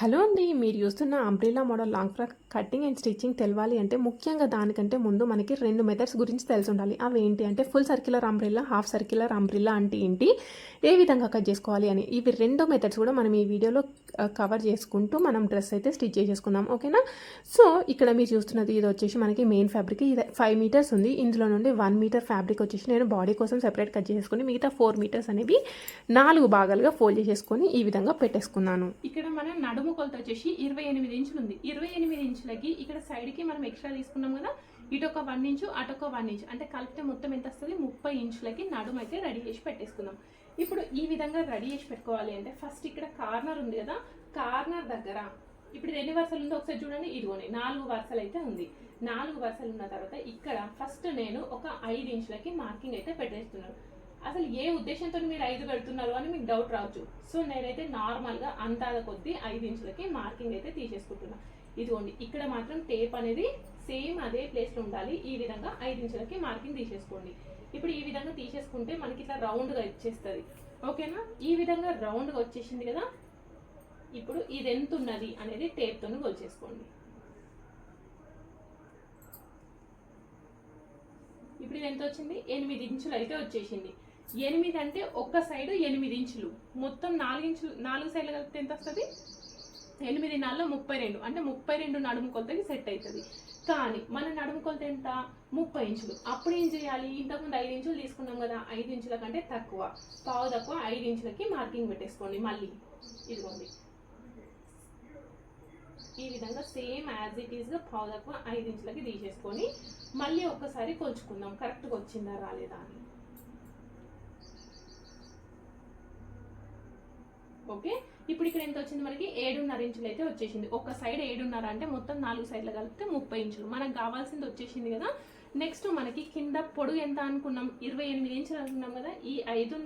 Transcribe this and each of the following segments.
Hello అండి మీరు చూస్తున్న umbrella model long frock cutting and stitching తెలవాలి అంటే ముఖ్యంగా దానికంటే ముందు మనకి రెండు మెథడ్స్ గురించి తెలిసి ఉండాలి. అవి ఏంటి అంటే full circular umbrella half circular umbrella అంటే ఏంటి? ఏ విధంగా కట్ చేసుకోవాలి అని. ఇవి రెండో మెథడ్స్ కూడా మనం ఈ వీడియోలో కవర్ చేసుకుంటూ మనం డ్రెస్ అయితే స్టిచ్ చేసేసుకుందాం. ఓకేనా? సో ఇక్కడ మీరు చూస్తున్నది ఇది వచ్చేసి మనకి మెయిన్ ఫ్యాబ్రిక్ ఇది ఫైవ్ మీటర్స్ ఉంది. ఇందులో నుండి వన్ మీటర్ ఫ్యాబ్రిక్ వచ్చేసి నేను బాడీ కోసం సెపరేట్ కట్ చేసుకుని మిగతా ఫోర్ మీటర్స్ అనేవి నాలుగు భాగాలుగా ఫోల్డ్ చేసేసుకొని ఈ విధంగా పెట్టేసుకున్నాను. ఇక్కడ మన నడుము కొలత వచ్చేసి ఇరవై ఎనిమిది ఇంచులు ఉంది. ఇరవై ఎనిమిది ఇంచులకి ఇక్కడ సైడ్కి మనం ఎక్స్ట్రా తీసుకున్నాం కదా ఇటు ఒక వన్ ఇంచు అటొక వన్ ఇంచు. అంటే కలిపితే మొత్తం ఎంత వస్తుంది? ముప్పై ఇంచులకి నడుము అయితే రెడీ చేసి పెట్టేసుకుందాం. ఇప్పుడు ఈ విధంగా రెడీ చేసి పెట్టుకోవాలి అంటే ఫస్ట్ ఇక్కడ కార్నర్ ఉంది కదా కార్నర్ దగ్గర ఇప్పుడు ఎన్ని వరుసలు ఉందో ఒకసారి చూడండి. ఇదిగోండి నాలుగు వరుసలు అయితే ఉంది. నాలుగు వరుసలు ఉన్న తర్వాత ఇక్కడ ఫస్ట్ నేను ఒక ఐదు ఇంచులకి మార్కింగ్ అయితే పెట్టేస్తున్నాను. అసలు ఏ ఉద్దేశంతో మీరు ఐదు పెడుతున్నారు అని మీకు డౌట్ రావచ్చు. సో నేనైతే నార్మల్గా అంతాల కొద్దీ ఐదు ఇంచులకి మార్కింగ్ అయితే తీసేసుకుంటున్నా. ఇదిగోండి ఇక్కడ మాత్రం టేప్ అనేది సేమ్ అదే ప్లేస్లో ఉండాలి. ఈ విధంగా ఐదు ఇంచులకి మార్కింగ్ తీసేసుకోండి. ఇప్పుడు ఈ విధంగా తీసేసుకుంటే మనకి ఇట్లా రౌండ్గా ఇచ్చేస్తుంది ఓకేనా? ఈ విధంగా రౌండ్గా వచ్చేసింది కదా? ఇప్పుడు ఇది ఎంత ఉన్నది అనేది టేప్తో కొలిచేసుకోండి ఇప్పుడు ఇది ఎంత వచ్చింది? ఎనిమిది ఇంచులు అయితే వచ్చేసింది. ఎనిమిది అంటే ఒక్క సైడ్ ఎనిమిది ఇంచులు. మొత్తం నాలుగు ఇంచులు నాలుగు సైడ్లు కలిపితే ఎంత వస్తుంది? ఎనిమిది నాలుగు ముప్పై రెండు. అంటే ముప్పై రెండు నడుము కొలతకి సెట్ అవుతుంది కానీ మన నడుము కొలత ఎంత? ముప్పై ఇంచులు. అప్పుడు ఏం చేయాలి? ఇంతకుముందు ఐదు ఇంచులు తీసుకున్నాం కదా ఐదు ఇంచుల కంటే తక్కువ. పావు తక్కువ ఐదు ఇంచులకి మార్కింగ్ పెట్టేసుకోండి మళ్ళీ. ఇదిగోండి. ఈ విధంగా సేమ్ యాజ్ ఇట్ ఈస్గా పావు తక్కువ ఐదు ఇంచులకి తీసేసుకొని మళ్ళీ ఒక్కసారి కొలుచుకుందాం. కరెక్ట్గా వచ్చిందా రాలేదా అని. ఓకే? ఇప్పుడు ఇక్కడ ఎంత వచ్చింది మనకి? ఏడున్నర ఇంచులు అయితే వచ్చేసింది. ఒక సైడ్ ఏడున్నర అంటే మొత్తం నాలుగు సైడ్లు కలిపితే ముప్పై ఇంచులు. మనకు కావాల్సింది వచ్చేసింది కదా? నెక్స్ట్ మనకి కింద పొడుగు ఎంత అనుకున్నాం? ఇరవై ఎనిమిది ఇంచులు అనుకున్నాం కదా? ఈ ఐదు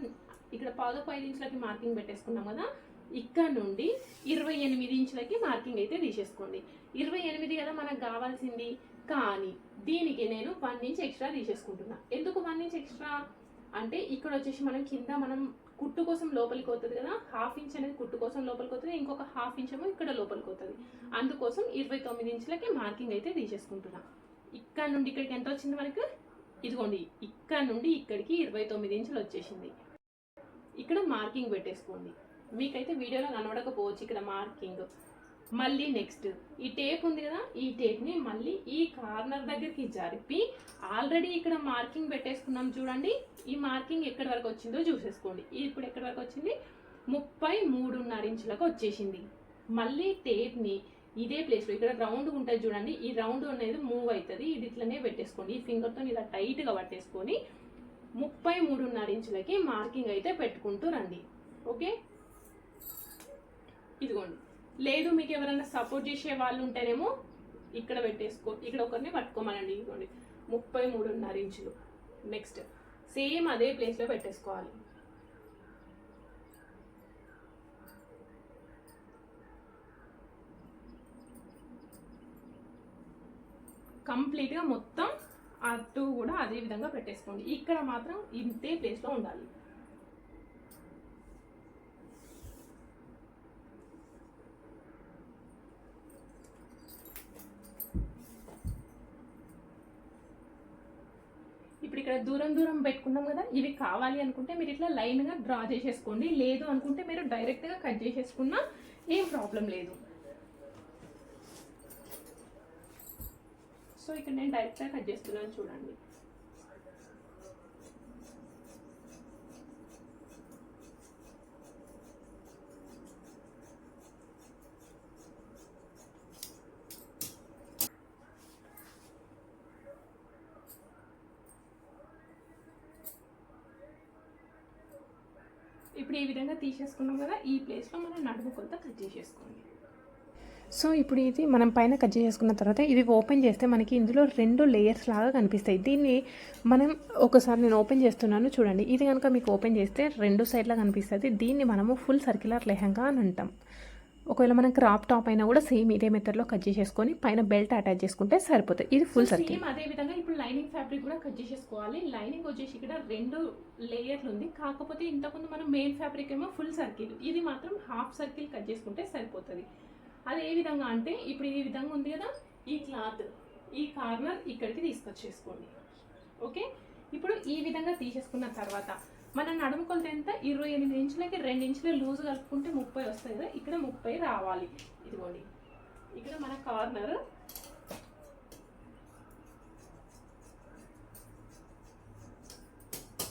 ఇక్కడ పాదపు ఐదు ఇంచులకి మార్కింగ్ పెట్టేసుకున్నాం కదా? ఇక్కడ నుండి ఇరవై ఎనిమిది ఇంచులకి మార్కింగ్ అయితే తీసేసుకోండి. ఇరవై ఎనిమిది కదా మనకు కావాల్సింది? కానీ దీనికి నేను వన్ ఇంచ్ ఎక్స్ట్రా తీసేసుకుంటున్నా. ఎందుకు వన్ ఇంచ్ ఎక్స్ట్రా అంటే ఇక్కడ వచ్చేసి మనం కింద మనం కుట్టు కోసం లోపలికి అవుతుంది కదా హాఫ్ ఇంచ్ అనేది కుట్టు కోసం లోపలికి అవుతుంది ఇంకొక హాఫ్ ఇంచ్ ఏమో ఇక్కడ లోపలికి అవుతుంది. అందుకోసం ఇరవై తొమ్మిది ఇంచులకి మార్కింగ్ అయితే తీసేసుకుంటున్నా. ఇక్కడ నుండి ఇక్కడికి ఎంత వచ్చింది మనకు? ఇదిగోండి ఇక్కడ నుండి ఇక్కడికి ఇరవై తొమ్మిది ఇంచులు వచ్చేసింది. ఇక్కడ మార్కింగ్ పెట్టేసుకోండి. మీకైతే వీడియోలో కనబడకపోవచ్చు ఇక్కడ మార్కింగ్ మళ్ళీ నెక్స్ట్ ఈ టేప్ ఉంది కదా ఈ టేప్ని మళ్ళీ ఈ కార్నర్ దగ్గరికి జరిపి ఆల్రెడీ ఇక్కడ మార్కింగ్ పెట్టేసుకున్నాం చూడండి. ఈ మార్కింగ్ ఎక్కడి వరకు వచ్చిందో చూసేసుకోండి. ఇప్పుడు ఎక్కడి వరకు వచ్చింది? ముప్పై మూడున్నర ఇంచులకు వచ్చేసింది. మళ్ళీ టేప్ని ఇదే ప్లేస్లో ఇక్కడ రౌండ్ ఉంటుంది చూడండి. ఈ రౌండ్ అనేది మూవ్ అవుతుంది. ఇది ఇట్లనే పెట్టేసుకోండి. ఈ ఫింగర్తో ఇలా టైట్గా పట్టేసుకొని ముప్పై మూడున్నర ఇంచులకి మార్కింగ్ అయితే పెట్టుకుంటూ రండి. ఓకే ఇదిగోండి. లేదు మీకు ఎవరైనా సపోర్ట్ చేసే వాళ్ళు ఉంటేనేమో ఇక్కడ పెట్టేసుకో ఇక్కడ ఒకరిని పట్టుకోమనండి. ఇదిగోండి ముప్పై మూడున్నర ఇంచులు. నెక్స్ట్ సేమ్ అదే ప్లేస్లో పెట్టేసుకోవాలి. కంప్లీట్గా మొత్తం అటు కూడా అదే విధంగా పెట్టేసుకోండి. ఇక్కడ మాత్రం ఇంతే ప్లేస్లో ఉండాలి ఇప్పుడు ఇక్కడ దూరం దూరం పెట్టుకున్నాం కదా ఇవి కావాలి అనుకుంటే మీరు ఇట్లా లైన్గా డ్రా చేసేసుకోండి. లేదు అనుకుంటే మీరు డైరెక్ట్గా కట్ చేసేసుకున్నా ఏం ప్రాబ్లం లేదు. సో ఇక్కడ నేను డైరెక్ట్గా కట్ చేస్తున్నాను చూడండి. ఇప్పుడు ఈ విధంగా తీసేసుకున్నాం కదా ఈ ప్లేస్లో మనం నడుము కొంత కట్ చేసేసుకోండి. సో ఇప్పుడు ఇది మనం పైన కట్ చేసుకున్న తర్వాత ఇది ఓపెన్ చేస్తే మనకి ఇందులో రెండు లేయర్స్ లాగా కనిపిస్తాయి. దీన్ని మనం ఒకసారి నేను ఓపెన్ చేస్తున్నాను చూడండి. ఇది కనుక మీకు ఓపెన్ చేస్తే రెండు సైడ్లా కనిపిస్తుంది. దీన్ని మనము ఫుల్ సర్క్యులర్ లెహంగా అని అంటాం. ఒకవేళ మనం క్రాప్ టాప్ అయినా కూడా సేమ్ ఇదే మెథడ్లో కట్ చేసేసుకొని పైన బెల్ట్ అటాచ్ చేసుకుంటే సరిపోతుంది ఇది ఫుల్ సర్కిల్ సేమ్ అదే విధంగా ఇప్పుడు లైనింగ్ ఫ్యాబ్రిక్ కూడా కట్ చేసేసుకోవాలి. లైనింగ్ వచ్చేసి ఇక్కడ రెండు లేయర్లు ఉంది. కాకపోతే ఇంతకుముందు మనం మెయిన్ ఫ్యాబ్రిక్ ఏమో ఫుల్ సర్కిల్ ఇది మాత్రం హాఫ్ సర్కిల్ కట్ చేసుకుంటే సరిపోతుంది. అది ఏ విధంగా అంటే ఇప్పుడు ఈ విధంగా ఉంది కదా ఈ క్లాత్ ఈ కార్నర్ ఇక్కడికి తీసుకొచ్చేసుకోండి. ఓకే ఇప్పుడు ఈ విధంగా తీసేసుకున్న తర్వాత మన నడుము కొలత ఎంత? ఇరవై ఎనిమిది ఇంచులకి రెండు ఇంచులు లూజ్ కలుపుకుంటే ముప్పై వస్తుంది కదా ఇక్కడ ముప్పై రావాలి. ఇదిగోండి. ఇక్కడ మన కార్నర్.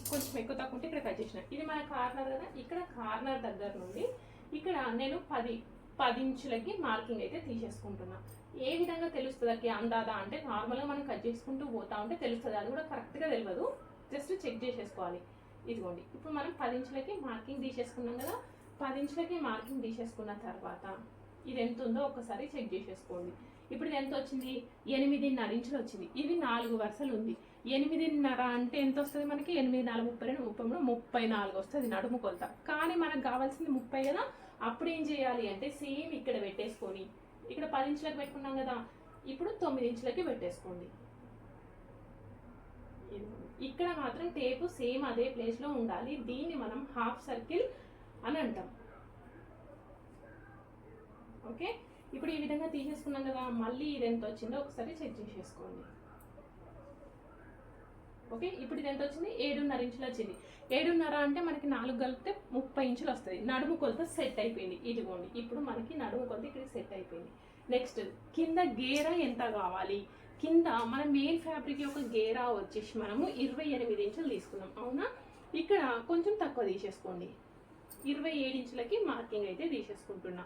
కొంచెం ఎక్కువ తక్కువ ఉంటే ఇక్కడ కట్ చేసిన. ఇది మన కార్నర్ కదా ఇక్కడ కార్నర్ దగ్గర నుండి ఇక్కడ నేను పది పది ఇంచులకి మార్కింగ్ అయితే తీసేసుకుంటున్నా. ఏ విధంగా తెలుస్తుంది అందాదా అంటే నార్మల్గా మనం కట్ చేసుకుంటూ పోతా ఉంటే తెలుస్తుంది. అది కూడా కరెక్ట్గా తెలియదు. జస్ట్ చెక్ చేసేసుకోవాలి. ఇదిగోండి. ఇప్పుడు మనం పది ఇంచులకి మార్కింగ్ తీసేసుకున్నాం కదా పది ఇంచులకి మార్కింగ్ తీసేసుకున్న తర్వాత ఇది ఎంత ఉందో ఒకసారి చెక్ చేసేసుకోండి. ఇప్పుడు ఇది ఎంత వచ్చింది ఎనిమిదిన్నర ఇంచులు వచ్చింది. ఇది నాలుగు వరుసలు ఉంది. ఎనిమిదిన్నర అంటే ఎంత వస్తుంది మనకి? ఎనిమిది నాలుగు ముప్పై రెండు ముప్పై మూడు ముప్పై నాలుగు వస్తుంది నడుము కొలత. కానీ మనకు కావాల్సింది ముప్పై కదా అప్పుడు ఏం చేయాలి అంటే సేమ్ ఇక్కడ పెట్టేసుకొని ఇక్కడ పది ఇంచులకు పెట్టుకున్నాం కదా ఇప్పుడు తొమ్మిది ఇంచులకి పెట్టేసుకోండి. ఇదిగోండి. ఇక్కడ మాత్రం టేపు సేమ్ అదే ప్లేస్లో ఉండాలి. దీన్ని మనం హాఫ్ సర్కిల్ అని అంటాం. ఓకే ఇప్పుడు ఈ విధంగా తీసేసుకున్నాం కదా మళ్ళీ ఇది ఎంత వచ్చిందో ఒకసారి చెక్ చేసేసుకోండి. ఓకే ఇప్పుడు ఇది ఎంత వచ్చింది? ఏడున్నర ఇంచులు వచ్చింది ఏడున్నర అంటే మనకి నాలుగు కలిపితే ముప్పై ఇంచులు వస్తుంది. నడుము కొలత సెట్ అయిపోయింది. ఇదిగోండి. ఇప్పుడు మనకి నడుము కొలత ఇక్కడ సెట్ అయిపోయింది. నెక్స్ట్ కింద గేర ఎంత కావాలి? కింద మన మెయిన్ ఫ్యాబ్రిక్ యొక్క గేరా వచ్చేసి మనము ఇరవై ఎనిమిది ఇంచులు తీసుకున్నాం. అవునా? ఇక్కడ కొంచెం తక్కువ తీసేసుకోండి. ఇరవై ఏడు ఇంచులకి మార్కింగ్ అయితే తీసేసుకుంటున్నా.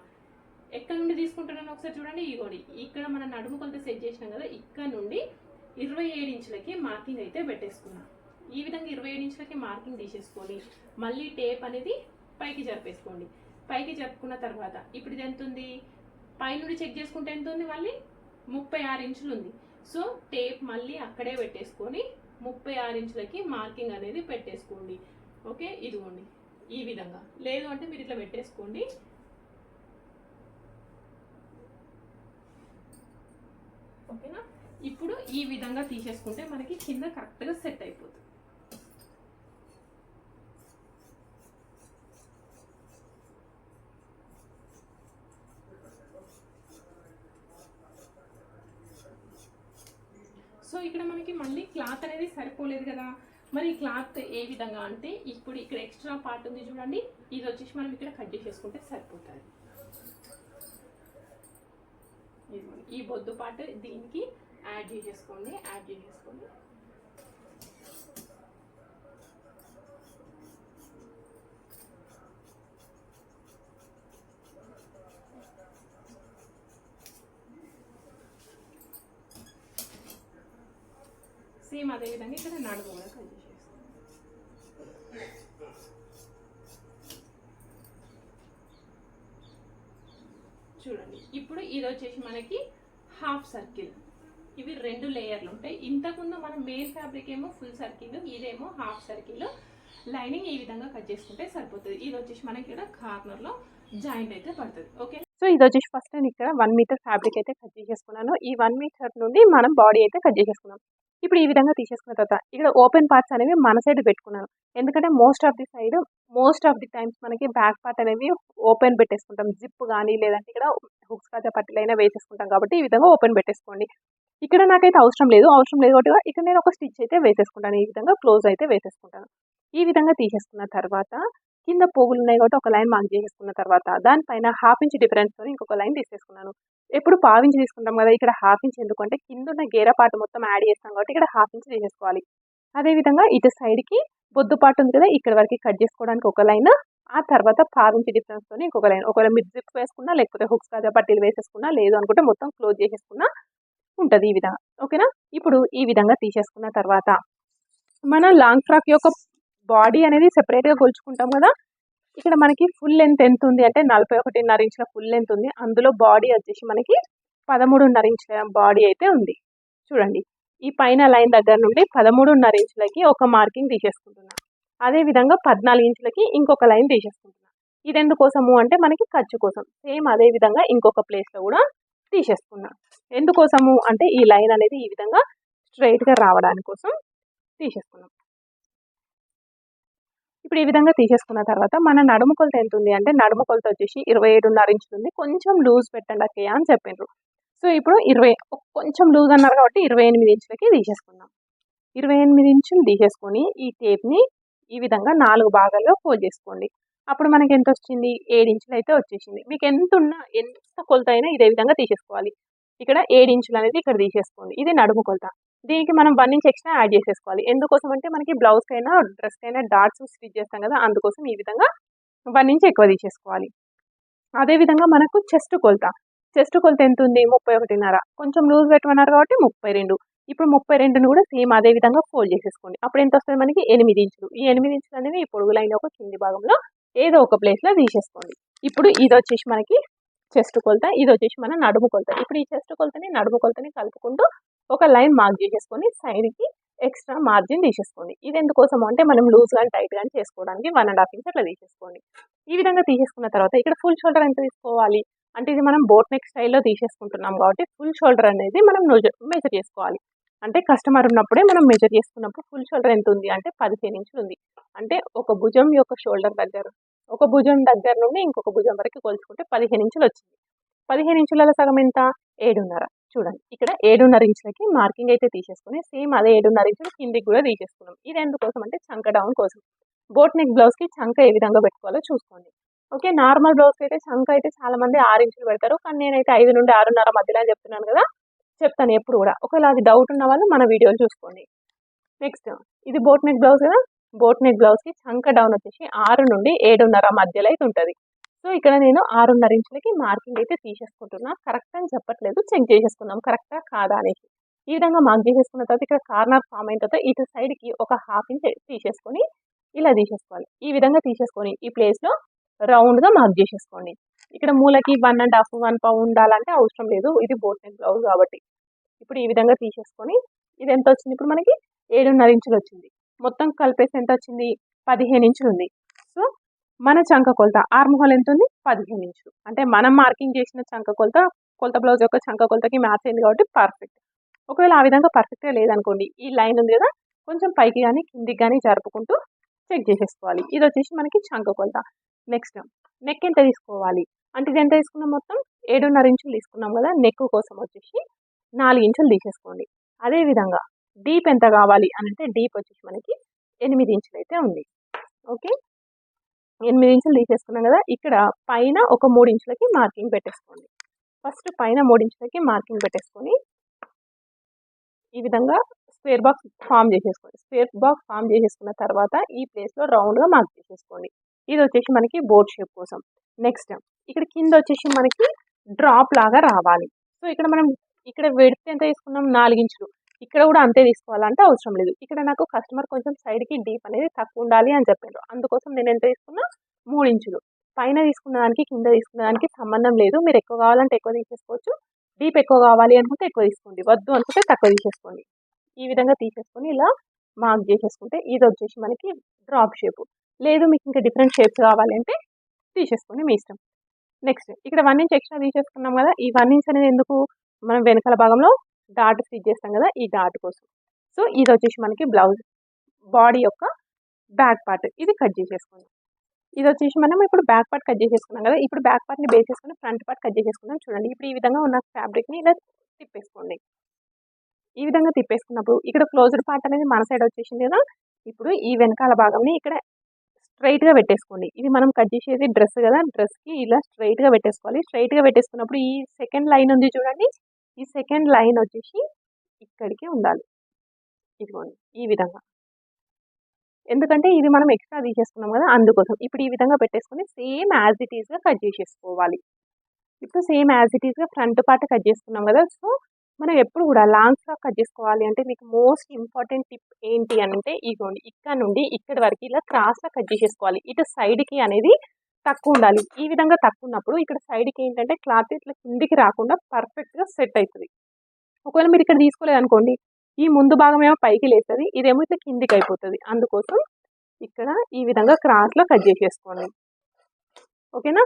ఎక్కడ నుండి తీసుకుంటున్నాను ఒకసారి చూడండి. ఇగోడి. ఇక్కడ మన నడుము కొంత సెట్ చేసినాం కదా ఇక్కడ నుండి ఇరవై ఏడు ఇంచులకి మార్కింగ్ అయితే పెట్టేసుకున్నాం. ఈ విధంగా ఇరవై ఏడు ఇంచులకి మార్కింగ్ తీసేసుకొని మళ్ళీ టేప్ అనేది పైకి జరిపేసుకోండి. పైకి జరుపుకున్న తర్వాత ఇప్పుడు ఇది ఎంత ఉంది? పైనుండి చెక్ చేసుకుంటే ఎంత ఉంది మళ్ళీ? ముప్పై ఆరు ఇంచులు ఉంది. సో టేప్ మళ్ళీ అక్కడే పెట్టేసుకొని ముప్పై ఆరు ఇంచులకి మార్కింగ్ అనేది పెట్టేసుకోండి. ఓకే? ఇదిగోండి. ఈ విధంగా. లేదు అంటే మీరు ఇట్లా పెట్టేసుకోండి. ఓకేనా? ఇప్పుడు ఈ విధంగా తీసేసుకుంటే మనకి కింద కరెక్ట్గా సెట్ అయిపోతుంది. సో ఇక్కడ మనకి మళ్ళీ క్లాత్ అనేది సరిపోలేదు కదా. మరి క్లాత్ ఏ విధంగా అంటే ఇప్పుడు ఇక్కడ ఎక్స్ట్రా పార్ట్ ఉంది చూడండి. ఇది వచ్చేసి మనం ఇక్కడ కట్ చేసేసుకుంటే సరిపోతుంది. ఈ బొద్దు పార్ట్ దీనికి యాడ్ చేసేసుకోండి యాడ్ చేసేసుకోండి. సేమ్ అదే విధంగా ఇక్కడ నడుము కూడా కట్ చేసేసుకోండి చూడండి ఇప్పుడు ఇది వచ్చేసి మనకి హాఫ్ సర్కిల్ ఇవి రెండు లేయర్లు ఉంటాయి. ఇంతకుముందు మనం మెయిన్ ఫ్యాబ్రిక్ ఏమో ఫుల్ సర్కిల్ ఇదేమో హాఫ్ సర్కిల్ లైనింగ్ ఈ విధంగా కట్ చేసుకుంటే సరిపోతుంది. ఇది వచ్చేసి మనకి ఇక్కడ కార్నర్లో జాయింట్ అయితే పడుతుంది. ఓకే సో ఇది వచ్చేసి ఫస్ట్ నేను ఇక్కడ వన్ మీటర్ ఫ్యాబ్రిక్ అయితే కట్ చేసేసుకున్నాను. ఈ వన్ మీటర్ నుండి మనం బాడీ అయితే కట్ చేసేసుకున్నాం. ఇప్పుడు ఈ విధంగా తీసేసుకున్న తర్వాత ఇక్కడ ఓపెన్ పార్ట్స్ అనేవి మన సైడ్ పెట్టుకున్నాను. ఎందుకంటే most of the side most of the times మనకి బ్యాక్ పార్ట్ అనేవి ఓపెన్ పెట్టేసుకుంటాం. జిప్ కానీ లేదంటే ఇక్కడ హుక్స్ కాజా పట్టిలైనా వేసేసుకుంటాం కాబట్టి ఈ విధంగా ఓపెన్ పెట్టేసుకోండి. ఇక్కడ నాకైతే అవసరం లేదు. అవసరం లేదు కాబట్టి ఇక్కడ నేను ఒక స్టిచ్ అయితే వేసేసుకుంటాను. ఈ విధంగా క్లోజ్ అయితే వేసేసుకుంటాను. ఈ విధంగా తీసేసుకున్న తర్వాత కింద పోగులు ఉన్నాయి కాబట్టి ఒక లైన్ మార్క్ చేసేసుకున్న తర్వాత దానిపైన హాఫ్ ఇంచ్ డిఫరెన్స్తో ఇంకొక లైన్ తీసేసుకున్నాను. ఎప్పుడు పావు ఇంచ్ తీసుకుంటాం కదా ఇక్కడ హాఫ్ ఇంచ్ ఎందుకంటే కింద ఉన్న గేర పాటు మొత్తం యాడ్ చేస్తాం కాబట్టి ఇక్కడ హాఫ్ ఇంచ్ తీసేసుకోవాలి. అదేవిధంగా ఇటు సైడ్కి బొద్దు పార్ట్ ఉంది కదా ఇక్కడ వరకు కట్ చేసుకోవడానికి ఒక లైన్ ఆ తర్వాత పావించి డిఫరెన్స్తో ఇంకొక లైన్. ఒకవేళ మిడ్ జిప్ వేసుకున్నా లేకపోతే హుక్స్ కాజా పట్టీలు వేసేసుకున్నా లేదు అనుకుంటే మొత్తం క్లోజ్ చేసేసుకున్నా ఉంటుంది ఈ విధంగా. ఓకేనా? ఇప్పుడు ఈ విధంగా తీసేసుకున్న తర్వాత మన లాంగ్ ఫ్రాక్ యొక్క బాడీ అనేది సెపరేట్గా కొలుచుకుంటాం కదా. ఇక్కడ మనకి ఫుల్ లెంత్ ఎంత ఉంది అంటే నలభై ఒకటిన్నర ఇంచుల ఫుల్ లెంత్ ఉంది. అందులో బాడీ వచ్చేసి మనకి పదమూడున్నర ఇంచుల బాడీ అయితే ఉంది. చూడండి. ఈ పైన లైన్ దగ్గర నుండి పదమూడున్నర ఇంచులకి ఒక మార్కింగ్ తీసేసుకుంటున్నా. అదేవిధంగా పద్నాలుగు ఇంచులకి ఇంకొక లైన్ తీసేసుకుంటున్నా. ఇది ఎందుకోసము అంటే మనకి ఖర్చు కోసం. సేమ్ అదే విధంగా ఇంకొక ప్లేస్లో కూడా తీసేసుకున్నా. ఎందుకోసము అంటే ఈ లైన్ అనేది ఈ విధంగా స్ట్రైట్గా రావడానికి కోసం తీసేసుకున్నాం. ఇప్పుడు ఈ విధంగా తీసేసుకున్న తర్వాత మన నడుము కొలత ఎంత ఉంది అంటే నడుము కొలత వచ్చేసి ఇరవై ఏడున్నర ఇంచులు ఉంది. కొంచెం లూజ్ పెట్టండి అక్కయ్య అని చెప్పిండ్రు సో ఇప్పుడు ఇరవై కొంచెం లూజ్ అన్నారు కాబట్టి ఇరవై ఎనిమిది ఇంచులకి తీసేసుకుందాం. ఇరవై ఎనిమిది ఇంచులు తీసేసుకొని ఈ టేప్ని ఈ విధంగా నాలుగు భాగాల్లో ఫోల్డ్ చేసుకోండి. అప్పుడు మనకి ఎంత వచ్చింది? ఏడు ఇంచులు అయితే వచ్చేసింది. మీకు ఎంత ఉన్నా ఎంత కొలత అయినా ఇదే విధంగా తీసేసుకోవాలి. ఇక్కడ ఏడు ఇంచులు అనేది ఇక్కడ తీసేసుకోండి. ఇది నడుము కొలత. దీనికి మనం వన్ ఇంచ్ ఎక్స్ట్రా యాడ్ చేసేసుకోవాలి. ఎందుకోసం అంటే మనకి బ్లౌజ్కి అయినా డ్రెస్కి అయినా డాట్స్ స్టిచ్ చేస్తాం కదా అందుకోసం ఈ విధంగా వన్ ఇంచ్ ఎక్కువ తీసేసుకోవాలి. అదేవిధంగా మనకు చెస్ట్ కొలత. చెస్ట్ కొలత ఎంత ఉంది ముప్పై ఒకటిన్నర. కొంచెం లూజ్ పెట్టమన్నారు కాబట్టి ముప్పై రెండు. ఇప్పుడు ముప్పై రెండును కూడా సేమ్ అదే విధంగా ఫోల్డ్ చేసేసుకోండి. అప్పుడు ఎంత వస్తుంది మనకి? ఎనిమిది ఇంచులు. ఈ ఎనిమిది ఇంచులు అనేవి ఈ పొడుగు లైన్ ఒక కింది భాగంలో ఏదో ఒక ప్లేస్లో తీసేసుకోండి. ఇప్పుడు ఇది వచ్చేసి మనకి చెస్ట్ కొలత ఇది వచ్చేసి మన నడుము కొలత. ఇప్పుడు ఈ చెస్ట్ కొలతని నడుము కొలతని కలుపుకుంటూ ఒక లైన్ మార్క్ చేసేసుకొని సైడ్కి ఎక్స్ట్రా మార్జిన్ తీసేసుకోండి. ఇది ఎందుకోసం అంటే మనం లూజ్ కానీ టైట్ కానీ చేసుకోవడానికి వన్ అండ్ హాఫ్ ఇంచ్ అట్లా తీసేసుకోండి. ఈ విధంగా తీసేసుకున్న తర్వాత ఇక్కడ ఫుల్ షోల్డర్ ఎంత తీసుకోవాలి? అంటే ఇది మనం బోట్ నెక్ స్టైల్లో తీసేసుకుంటున్నాం కాబట్టి ఫుల్ షోల్డర్ అనేది మనం మెజర్ చేసుకోవాలి. అంటే కస్టమర్ ఉన్నప్పుడే మనం మెజర్ చేసుకున్నప్పుడు ఫుల్ షోల్డర్ ఎంత ఉంది అంటే పదిహేను ఇంచులు ఉంది. అంటే ఒక భుజం యొక్క షోల్డర్ దగ్గర ఒక భుజం దగ్గర నుండి ఇంకొక భుజం వరకు కొలుచుకుంటే పదిహేను ఇంచులు వచ్చింది. పదిహేను ఇంచులలో సగం ఎంత? ఏడున్నర. చూడండి ఇక్కడ ఏడున్నర ఇంచులకి మార్కింగ్ అయితే తీసేసుకుని సేమ్ అదే ఏడున్నర ఇంచులు కిందికి కూడా తీసేసుకున్నాం. ఇది ఎందుకోసం అంటే చంక డౌన్ కోసం. బోట్ నెక్ బ్లౌజ్కి చంక ఏ విధంగా పెట్టుకోవాలో చూసుకోండి. ఓకే నార్మల్ బ్లౌజ్కి అయితే చంక అయితే చాలా మంది ఆరు ఇంచులు పెడతారు కానీ నేనైతే ఐదు నుండి ఆరున్నర మధ్యలో చెప్తున్నాను కదా చెప్తాను ఎప్పుడు కూడా. ఒకవేళ అది డౌట్ ఉన్న వాళ్ళు మన వీడియోలు చూసుకోండి. నెక్స్ట్ ఇది బోట్ నెక్ బ్లౌజ్ కదా బోట్ నెక్ బ్లౌజ్కి చంక డౌన్ వచ్చేసి ఆరు నుండి ఏడున్నర మధ్యలో అయితే ఉంటుంది. సో ఇక్కడ నేను ఆరున్నర ఇంచులకి మార్కింగ్ అయితే తీసేసుకుంటున్నా. కరెక్ట్ అని చెప్పట్లేదు. చెక్ చేసేసుకుందాం. కరెక్టా కాదా అనేసి. ఈ విధంగా మార్క్ చేసేసుకున్న తర్వాత ఇక్కడ కార్నర్ ఫామ్ అయిన తర్వాత ఇటు సైడ్కి ఒక హాఫ్ ఇంచ్ తీసేసుకొని ఇలా తీసేసుకోవాలి. ఈ విధంగా తీసేసుకొని ఈ ప్లేస్లో రౌండ్గా మార్క్ చేసేసుకోండి. ఇక్కడ మూలకి వన్ అండ్ హాఫ్ వన్ పావు ఉండాలంటే అవసరం లేదు. ఇది బోట్ నెక్ బ్లౌజ్ కాబట్టి. ఇప్పుడు ఈ విధంగా తీసేసుకొని ఇది ఎంత వచ్చింది? ఇప్పుడు మనకి ఏడున్నర ఇంచులు వచ్చింది. మొత్తం కలిపేసి ఎంత వచ్చింది? పదిహేను ఇంచులు ఉంది. మన చంక కొలత. ఆర్మహోల్ ఎంత ఉంది పదిహేను ఇంచులు. అంటే మనం మార్కింగ్ చేసిన చంక కొలత కొలత బ్లౌజ్ యొక్క చంక కొలతకి మ్యాచ్ అయింది కాబట్టి పర్ఫెక్ట్ ఒకవేళ ఆ విధంగా పర్ఫెక్ట్గా లేదనుకోండి ఈ లైన్ ఉంది కదా కొంచెం పైకి కానీ కిందికి కానీ జరుపుకుంటూ చెక్ చేసేసుకోవాలి. ఇది వచ్చేసి మనకి చంక కొలత. నెక్స్ట్ నెక్ ఎంత తీసుకోవాలి? అంటే ఇది ఎంత తీసుకున్నాం మొత్తం? ఏడున్నర ఇంచులు తీసుకున్నాం కదా నెక్ కోసం వచ్చేసి నాలుగు ఇంచులు తీసేసుకోండి. అదేవిధంగా డీప్ ఎంత కావాలి అని అంటే డీప్ వచ్చేసి మనకి ఎనిమిది ఇంచులు అయితే ఉంది. ఓకే ఎనిమిది ఇంచులు తీసేసుకున్నాం కదా ఇక్కడ పైన ఒక మూడు ఇంచులకి మార్కింగ్ పెట్టేసుకోండి. ఫస్ట్ పైన మూడు ఇంచులకి మార్కింగ్ పెట్టేసుకొని ఈ విధంగా స్క్వేర్ బాక్స్ ఫామ్ చేసేసుకోండి. స్క్వేర్ బాక్స్ ఫామ్ చేసేసుకున్న తర్వాత ఈ ప్లేస్లో రౌండ్గా మార్క్ చేసేసుకోండి. ఇది వచ్చేసి మనకి బోర్డ్ షేప్ కోసం. నెక్స్ట్ ఇక్కడ కింద వచ్చేసి మనకి డ్రాప్ లాగా రావాలి. సో ఇక్కడ మనం ఇక్కడ వెడితే ఎంత తీసుకున్నాం? నాలుగు ఇంచులు. ఇక్కడ కూడా అంతే తీసుకోవాలంటే అవసరం లేదు. ఇక్కడ నాకు కస్టమర్ కొంచెం సైడ్కి డీప్ అనేది తక్కువ ఉండాలి అని చెప్పారు. అందుకోసం నేను ఎంత తీసుకున్నా మూడు ఇంచులు. పైన తీసుకున్న దానికి కింద తీసుకున్న దానికి సంబంధం లేదు. మీరు ఎక్కువ కావాలంటే ఎక్కువ తీసేసుకోవచ్చు. డీప్ ఎక్కువ కావాలి అనుకుంటే ఎక్కువ తీసుకోండి. వద్దు అనుకుంటే తక్కువ తీసేసుకోండి. ఈ విధంగా తీసేసుకొని ఇలా మార్క్ చేసేసుకుంటే ఇది వచ్చేసి మనకి డ్రాప్ షేప్. లేదు మీకు ఇంకా డిఫరెంట్ షేప్స్ కావాలంటే తీసేసుకోండి మీ ఇష్టం. నెక్స్ట్ ఇక్కడ వన్ ఇంచ్ ఎక్స్ట్రా తీసేసుకున్నాం కదా. ఈ వన్ ఇంచ్ అనేది ఎందుకు? మనం వెనకాల భాగంలో డాట్ స్టిచ్ చేస్తాం కదా ఈ డాట్ కోసం. సో ఇది వచ్చేసి మనకి బ్లౌజ్ బాడీ యొక్క బ్యాక్ పార్ట్. ఇది కట్ చేసేసుకోండి. ఇది వచ్చేసి మనం ఇప్పుడు బ్యాక్ పార్ట్ కట్ చేసేసుకున్నాం కదా ఇప్పుడు బ్యాక్ పార్ట్ని బేస్ చేసుకుని ఫ్రంట్ పార్ట్ కట్ చేసేసుకుందాం. చూడండి ఇప్పుడు ఈ విధంగా ఉన్న ఫ్యాబ్రిక్ని ఇలా తిప్పేసుకోండి. ఈ విధంగా తిప్పేసుకున్నప్పుడు ఇక్కడ క్లోజ్డ్ పార్ట్ అనేది మన సైడ్ వచ్చేసింది కదా ఇప్పుడు ఈ వెనకాల భాగంని ఇక్కడ స్ట్రైట్గా పెట్టేసుకోండి. ఇది మనం కట్ చేసేది డ్రెస్ కదా డ్రెస్కి ఇలా స్ట్రైట్గా పెట్టేసుకోవాలి. స్ట్రైట్గా పెట్టేసుకున్నప్పుడు ఈ సెకండ్ లైన్ ఉంది చూడండి ఈ సెకండ్ లైన్ వచ్చేసి ఇక్కడికి ఉండాలి. ఇదిగోండి ఈ విధంగా. ఎందుకంటే ఇది మనం ఎక్స్ట్రా తీసేసుకున్నాం కదా అందుకోసం. ఇప్పుడు ఈ విధంగా పెట్టేసుకొని సేమ్ యాజ్ ఇట్ ఈస్గా కట్ చేసేసుకోవాలి. ఇప్పుడు సేమ్ యాజ్ ఇట్ ఈస్గా ఫ్రంట్ పార్ట్ కట్ చేసుకున్నాం కదా సో మనం ఎప్పుడు కూడా లాంగ్ ఫ్రాక్ కట్ చేసుకోవాలి అంటే మీకు మోస్ట్ ఇంపార్టెంట్ టిప్ ఏంటి అని అంటే ఇగోండి ఇక్కడ నుండి ఇక్కడి వరకు ఇలా క్రాస్లో కట్ చేసేసుకోవాలి. ఇటు సైడ్కి అనేది తక్కువ ఉండాలి ఈ విధంగా తక్కువ ఉన్నప్పుడు ఇక్కడ సైడ్కి ఏంటంటే క్లాత్ ఇట్లా కిందికి రాకుండా పర్ఫెక్ట్గా సెట్ అవుతుంది ఒకవేళ మీరు ఇక్కడ తీసుకోలేదు అనుకోండి ఈ ముందు భాగం ఏమో పైకి లేస్తుంది ఇదేమో ఇట్లా కిందికి అయిపోతుంది అందుకోసం ఇక్కడ ఈ విధంగా క్రాస్లో కట్ చేసేసుకోండి. ఓకేనా?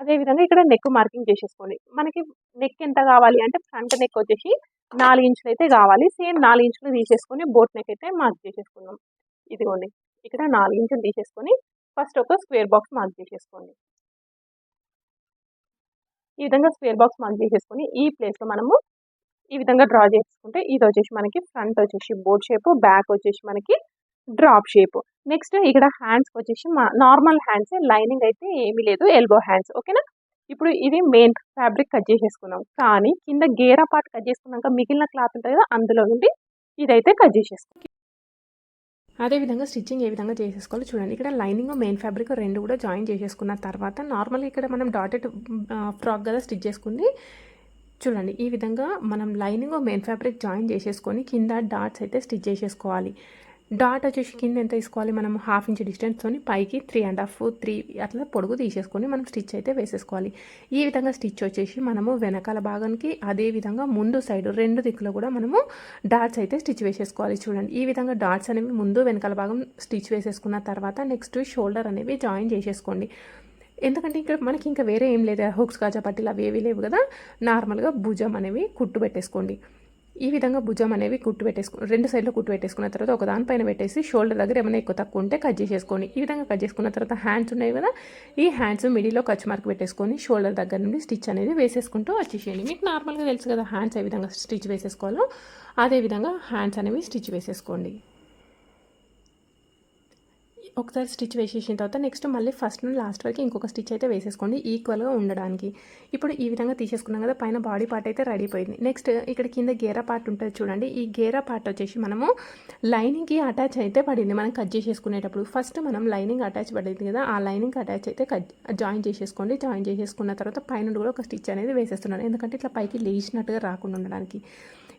అదేవిధంగా ఇక్కడ నెక్ మార్కింగ్ చేసేసుకోండి. మనకి నెక్ ఎంత కావాలి అంటే ఫ్రంట్ నెక్ వచ్చేసి నాలుగు ఇంచులు అయితే కావాలి. సేమ్ నాలుగు ఇంచులు తీసేసుకొని బోట్ నెక్ అయితే మార్క్ చేసేసుకున్నాం. ఇదిగోండి. ఇక్కడ నాలుగు ఇంచులు తీసేసుకొని ఫస్ట్ ఒక స్క్వేర్ బాక్స్ మార్క్ చేసేసుకోండి. ఈ విధంగా స్క్వేర్ బాక్స్ మార్క్ చేసేసుకొని ఈ ప్లేస్లో మనము ఈ విధంగా డ్రా చేసుకుంటే ఇది వచ్చేసి మనకి ఫ్రంట్ వచ్చేసి బోర్డ్ షేప్ బ్యాక్ వచ్చేసి మనకి డ్రాప్ షేప్. నెక్స్ట్ ఇక్కడ హ్యాండ్స్కి వచ్చేసి నార్మల్ హ్యాండ్స్ లైనింగ్ అయితే ఏమీ లేదు ఎల్బో హ్యాండ్స్ ఓకేనా? ఇప్పుడు ఇది మెయిన్ ఫ్యాబ్రిక్ కట్ చేసేసుకున్నాం. కానీ కింద గేరా పార్ట్ కట్ చేసుకున్నాక మిగిలిన క్లాత్ ఉంటుంది కదా అందులో నుండి ఇదైతే కట్ చేసేసుకోండి. అదేవిధంగా స్టిచ్చింగ్ ఏ విధంగా చేసేసుకోవాలో చూడండి. ఇక్కడ లైనింగ్ మెయిన్ ఫ్యాబ్రిక్ రెండు కూడా జాయిన్ చేసేసుకున్న తర్వాత నార్మల్గా ఇక్కడ మనం డాటెడ్ ఫ్రాక్ కదా స్టిచ్ చేసుకుంది. చూడండి ఈ విధంగా మనం లైనింగ్ మెయిన్ ఫ్యాబ్రిక్ జాయిన్ చేసేసుకొని కింద డాట్స్ అయితే స్టిచ్ చేసేసుకోవాలి. డాట్ వచ్చేసి కింద ఎంత తీసుకోవాలి? మనం హాఫ్ ఇంచ్ డిస్టెన్స్తో పైకి త్రీ అండ్ హాఫ్ త్రీ అట్లా పొడుగు తీసేసుకొని మనం స్టిచ్ అయితే వేసేసుకోవాలి. ఈ విధంగా స్టిచ్ వచ్చేసి మనము వెనకాల భాగానికి అదే విధంగా ముందు సైడ్ రెండు దిక్కులో కూడా మనము డాట్స్ అయితే స్టిచ్ వేసేసుకోవాలి. చూడండి ఈ విధంగా డాట్స్ అనేవి ముందు వెనకాల భాగం స్టిచ్ వేసేసుకున్న తర్వాత నెక్స్ట్ షోల్డర్ అనేవి జాయిన్ చేసేసుకోండి. ఎందుకంటే ఇక్కడ మనకి ఇంకా వేరే ఏం లేదు హుక్స్ కాజా పట్టీలు అవి ఏవి లేవు కదా? నార్మల్గా భుజం అనేవి కుట్టు పెట్టేసుకోండి. ఈ విధంగా భుజం అనేవి కుట్టు పెట్టేసుకు రెండు సైడ్లో కుట్టు పెట్టేసుకున్న తర్వాత ఒక దానిపైన పెట్టేసి షోల్డర్ దగ్గర ఏమైనా ఎక్కువ తక్కువ ఉంటే కట్ చేసేసుకోండి. ఈ విధంగా కట్ చేసుకున్న తర్వాత హ్యాండ్స్ ఉన్నాయి కదా ఈ హ్యాండ్స్ మిడిలో కచ్ మార్క్ పెట్టేసుకొని షోల్డర్ దగ్గర నుండి స్టిచ్ అనేది వేసేసుకుంటూ వచ్చేసేయండి. మీకు నార్మల్గా తెలుసు కదా హ్యాండ్స్ ఏ విధంగా స్టిచ్ వేసేసుకోవాలో అదే విధంగా హ్యాండ్స్ అనేవి స్టిచ్ వేసేసుకోండి. ఒకసారి స్టిచ్ వేసేసిన తర్వాత నెక్స్ట్ మళ్ళీ ఫస్ట్ నుండి లాస్ట్ వరకు ఇంకొక స్టిచ్ అయితే వేసేసుకోండి ఈక్వల్గా ఉండడానికి. ఇప్పుడు ఈ విధంగా తీసేసుకున్నాం కదా పైన బాడీ పార్ట్ అయితే రెడీ అయిపోయింది. నెక్స్ట్ ఇక్కడ కింద గేరా పార్ట్ ఉంటుంది చూడండి. ఈ గేరా పార్ట్ వచ్చేసి మనము లైనింగ్కి అటాచ్ అయితే పడింది. మనం కట్ చేసేసుకునేటప్పుడు ఫస్ట్ మనం లైనింగ్ అటాచ్ పడింది కదా ఆ లైనింగ్ అటాచ్ అయితే కట్ జాయిన్ చేసేసుకోండి. జాయిన్ చేసేసుకున్న తర్వాత పైన కూడా ఒక స్టిచ్ అనేది వేసేస్తున్నాను. ఎందుకంటే ఇట్లా పైకి లేచినట్టుగా రాకుండా ఉండడానికి.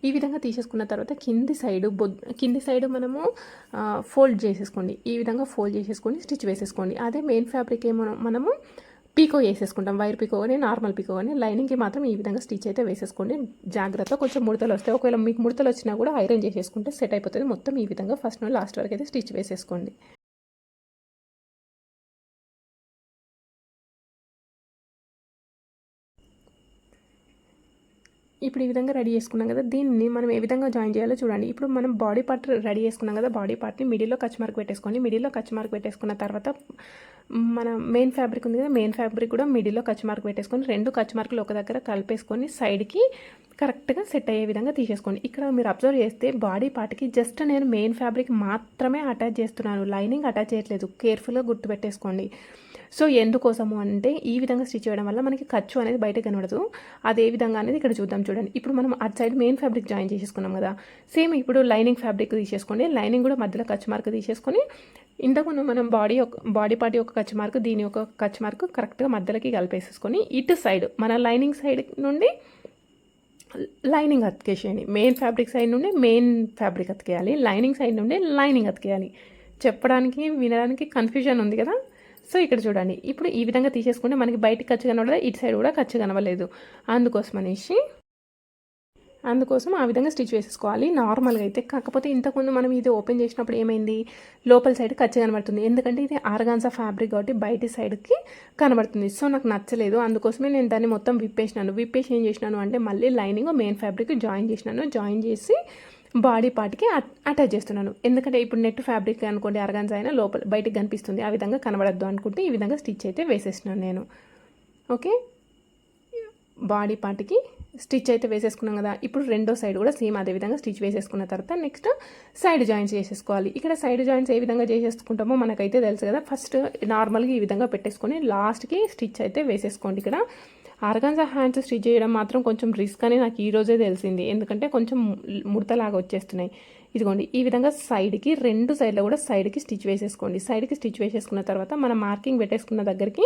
ఈ విధంగా తీసేసుకున్న తర్వాత కింది సైడ్ బొద్ కింది సైడ్ మనము ఫోల్డ్ చేసేసుకోండి. ఈ విధంగా ఫోల్డ్ చేసేసుకొని స్టిచ్ వేసేసుకోండి. అదే మెయిన్ ఫ్యాబ్రిక్ ఏమో మనము పీకో వేసేసుకుంటాం. వైర్ పీకో కానీ నార్మల్ పీకో కానీ లైనింగ్కి మాత్రం ఈ విధంగా స్టిచ్ అయితే వేసేసుకోండి. జాగ్రత్త కొంచెం ముడతలు వస్తాయి ఒకవేళ మీకు ముడతలు వచ్చినా కూడా ఐరన్ చేసేసుకుంటే సెట్ అయిపోతుంది. మొత్తం ఈ విధంగా ఫస్ట్ నుండి లాస్ట్ వరకు అయితే స్టిచ్ వేసేసుకోండి. ఇప్పుడు ఈ విధంగా రెడీ చేసుకున్నాం కదా దీన్ని మనం ఏ విధంగా జాయిన్ చేయాలో చూడండి. ఇప్పుడు మనం బాడీ పార్ట్ రెడీ చేసుకున్నాం కదా బాడీ పార్ట్ని మిడిల్లో కచ్ మార్క్ పెట్టేసుకోండి. మిడిల్లో కచ్ మార్క్ పెట్టేసుకున్న తర్వాత మన మెయిన్ ఫ్యాబ్రిక్ ఉంది కదా మెయిన్ ఫ్యాబ్రిక్ కూడా మిడిల్లో కచ్ మార్క్ పెట్టేసుకొని రెండు కచ్ మార్కులు ఒక దగ్గర కలిపేసుకొని సైడ్కి కరెక్ట్గా సెట్ అయ్యే విధంగా తీసేసుకోండి. ఇక్కడ మీరు అబ్జర్వ్ చేస్తే బాడీ పార్ట్కి జస్ట్ నేను మెయిన్ ఫ్యాబ్రిక్ మాత్రమే అటాచ్ చేస్తున్నాను. లైనింగ్ అటాచ్ చేయట్లేదు. కేర్ఫుల్గా గుర్తుపెట్టేసుకోండి. సో ఎందుకోసము అంటే ఈ విధంగా స్టిచ్ చేయడం వల్ల మనకి ఖర్చు అనేది బయట కనబడదు. అదే విధంగా అనేది ఇక్కడ చూద్దాం చూడండి. ఇప్పుడు మనం అటు సైడ్ మెయిన్ ఫ్యాబ్రిక్ జాయిన్ చేసేసుకున్నాం కదా. సేమ్ ఇప్పుడు లైనింగ్ ఫ్యాబ్రిక్ తీసేసుకోండి. లైనింగ్ కూడా మధ్యలో ఖర్చు మార్క్ తీసేసుకొని ఇంతకుముందు మనం బాడీ ఒక బాడీ పార్టీ ఒక ఖర్చు మార్క్ దీని ఒక ఖర్చు మార్క్ కరెక్ట్గా మధ్యలోకి కలిపేసేసుకొని ఇటు సైడ్ మన లైనింగ్ సైడ్ నుండి లైనింగ్ అతికేసేయండి. మెయిన్ ఫ్యాబ్రిక్ సైడ్ నుండి మెయిన్ ఫ్యాబ్రిక్ అతికేయాలి. లైనింగ్ సైడ్ నుండి లైనింగ్ అతికేయాలి. చెప్పడానికి వినడానికి కన్ఫ్యూజన్ ఉంది కదా. సో ఇక్కడ చూడండి ఇప్పుడు ఈ విధంగా తీసేసుకుంటే మనకి బయటికి ఖర్చు కనబడదు ఇటు సైడ్ కూడా ఖర్చు కనబడలేదు. అందుకోసం అనేసి అందుకోసం ఆ విధంగా స్టిచ్ వేసేసుకోవాలి. నార్మల్గా అయితే కాకపోతే ఇంతకుముందు మనం ఇది ఓపెన్ చేసినప్పుడు ఏమైంది లోపల సైడ్ ఖర్చు కనబడుతుంది. ఎందుకంటే ఇది ఆర్గాన్సా ఫ్యాబ్రిక్ కాబట్టి బయటి సైడ్కి కనబడుతుంది. సో నాకు నచ్చలేదు అందుకోసమే నేను దాన్ని మొత్తం విప్పేసినాను. విప్పేసి ఏం చేసినాను అంటే మళ్ళీ లైనింగ్ మెయిన్ ఫ్యాబ్రిక్ జాయిన్ చేసినాను. జాయిన్ చేసి బాడీ పార్ట్కి అటాచ్ చేస్తున్నాను. ఎందుకంటే ఇప్పుడు నెట్ ఫ్యాబ్రిక్ అనుకోండి అరగన్స్ అయినా లోపల బయటకు కనిపిస్తుంది. ఆ విధంగా కనబడద్దు అనుకుంటే ఈ విధంగా స్టిచ్ అయితే వేసేసినాను నేను. ఓకే? బాడీ పార్ట్కి స్టిచ్ అయితే వేసేసుకున్నాం కదా. ఇప్పుడు రెండో సైడ్ కూడా సేమ్ అదే విధంగా స్టిచ్ వేసేసుకున్న తర్వాత నెక్స్ట్ సైడ్ జాయింట్స్ చేసేసుకోవాలి. ఇక్కడ సైడ్ జాయింట్స్ ఏ విధంగా చేసేసుకుంటామో మనకైతే తెలుసు కదా. ఫస్ట్ నార్మల్గా ఈ విధంగా పెట్టేసుకొని లాస్ట్కి స్టిచ్ అయితే వేసేసుకోండి ఇక్కడ. ఆర్గాన్జా హ్యాండ్స్ స్టిచ్ చేయడం మాత్రం కొంచెం రిస్క్ అని నాకు ఈరోజే తెలిసింది. ఎందుకంటే కొంచెం ముడతలాగా వచ్చేస్తున్నాయి. ఇదిగోండి ఈ విధంగా సైడ్కి రెండు సైడ్లో కూడా సైడ్కి స్టిచ్ వేసేసుకోండి. సైడ్కి స్టిచ్ వేసేసుకున్న తర్వాత మనం మార్కింగ్ పెట్టేసుకున్న దగ్గరికి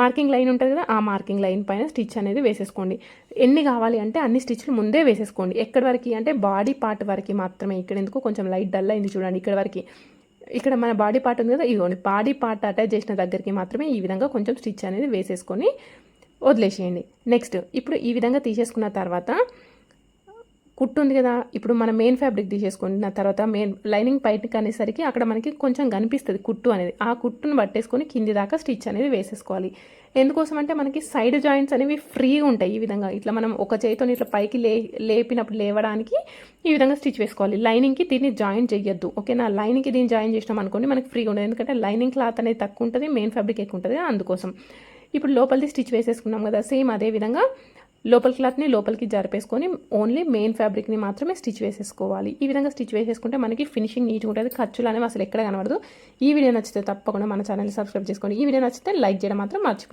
మార్కింగ్ లైన్ ఉంటుంది కదా ఆ మార్కింగ్ లైన్ పైన స్టిచ్ అనేది వేసేసుకోండి. ఎన్ని కావాలి అంటే అన్ని స్టిచ్లు ముందే వేసేసుకోండి. ఎక్కడి వరకు అంటే బాడీ పార్ట్ వరకు మాత్రమే. ఇక్కడ ఎందుకు కొంచెం లైట్ డల్ అయింది చూడండి ఇక్కడ వరకు. ఇక్కడ మన బాడీ పార్ట్ ఉంది కదా ఇదిగోండి బాడీ పార్ట్ అటాచ్ చేసిన దగ్గరికి మాత్రమే ఈ విధంగా కొంచెం స్టిచ్ అనేది వేసేసుకొని వదిలేసేయండి. నెక్స్ట్ ఇప్పుడు ఈ విధంగా తీసేసుకున్న తర్వాత కుట్టు ఉంది కదా ఇప్పుడు మన మెయిన్ ఫ్యాబ్రిక్ తీసేసుకున్న తర్వాత మెయిన్ లైనింగ్ పైకి అనేసరికి అక్కడ మనకి కొంచెం కనిపిస్తుంది కుట్టు అనేది. ఆ కుట్టును పట్టేసుకొని కింది దాకా స్టిచ్ అనేది వేసేసుకోవాలి. ఎందుకోసం అంటే మనకి సైడ్ జాయింట్స్ అనేవి ఫ్రీగా ఉంటాయి ఈ విధంగా. ఇట్లా మనం ఒక చేతితో ఇట్లా పైకి లే లేపినప్పుడు లేవడానికి ఈ విధంగా స్టిచ్ వేసుకోవాలి. లైనింగ్కి దీన్ని జాయిన్ చేయొద్దు ఓకేనా లైనింగ్కి దీన్ని జాయిన్ చేసినాం అనుకోండి మనకి ఫ్రీగా ఉండదు. ఎందుకంటే లైనింగ్ క్లాత్ అనేది తక్కువ ఉంటుంది మెయిన్ ఫ్యాబ్రిక్ ఎక్కువ ఉంటుంది అందుకోసం. ఇప్పుడు లోపలిది స్టిచ్ వేసేసుకున్నాం కదా సేమ్ అదే విధంగా లోపల క్లాత్ని లోపలికి జరిపేసుకొని ఓన్లీ మెయిన్ ఫ్యాబ్రిక్ని మాత్రమే స్టిచ్ వేసేసుకోవాలి. ఈ విధంగా స్టిచ్ వేసేసుకుంటే మనకి ఫినిషింగ్ నీట్గా ఉంటుంది. ఖర్చులు అనేవి అసలు ఎక్కడ కనబడదు. ఈ వీడియో నచ్చితే తప్పకుండా మన ఛానల్ సబ్స్క్రైబ్ చేసుకోండి. ఈ వీడియో నచ్చితే లైక్ చేయడం మాత్రం మర్చిపో